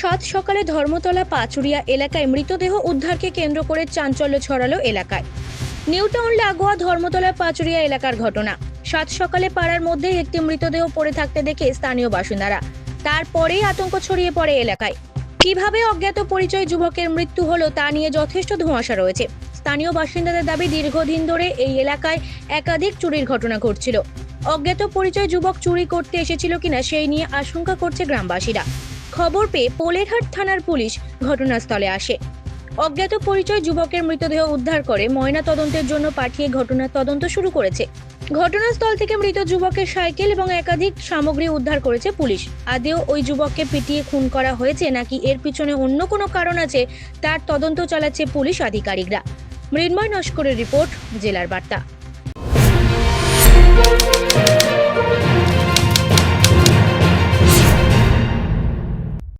সাত সকালে ধর্মতলা পাচুরিয়া এলাকায় মৃতদেহ উদ্ধারকে কেন্দ্র করে চাঞ্চল্য ছড়ালো এলাকায়। নিউটাউন লাগোয়া ধর্মতলা পাচুরিয়া এলাকার ঘটনা। সাত সকালে পাড়ার মধ্যেই একটি মৃতদেহ পড়ে থাকতে দেখে স্থানীয় বাসিন্দারা। তারপরেই আতঙ্ক ছড়িয়ে পড়ে এলাকায়। কীভাবে অজ্ঞাত পরিচয় যুবকের মৃত্যু হলো তা নিয়ে যথেষ্ট ধোঁয়াশা রয়েছে। স্থানীয় বাসিন্দাদের দাবি, দীর্ঘদিন ধরে এই এলাকায় একাধিক চুরির ঘটনা ঘটছিল। অজ্ঞাত পরিচয় যুবক চুরি করতে এসেছিল কিনা সেই নিয়ে আশঙ্কা করছে গ্রামবাসীরা। খবর পেয়ে পোলেরহাট থানার পুলিশ ঘটনাস্থলে আসে। অজ্ঞাত পরিচয় যুবকের মৃতদেহ উদ্ধার করে ময়না তদন্তের জন্য পাঠিয়ে ঘটনার তদন্ত শুরু করেছে। ঘটনাস্থল থেকে মৃত যুবকের সাইকেল এবং একাধিক সামগ্রী উদ্ধার করেছে পুলিশ। আদেও ওই যুবককে পিটিয়ে খুন করা হয়েছে নাকি এর পিছনে অন্য কোনো কারণ আছে, তার তদন্ত চালাচ্ছে পুলিশ আধিকারিকরা। মৃন্ময় নস্করের রিপোর্ট, জেলার বার্তা।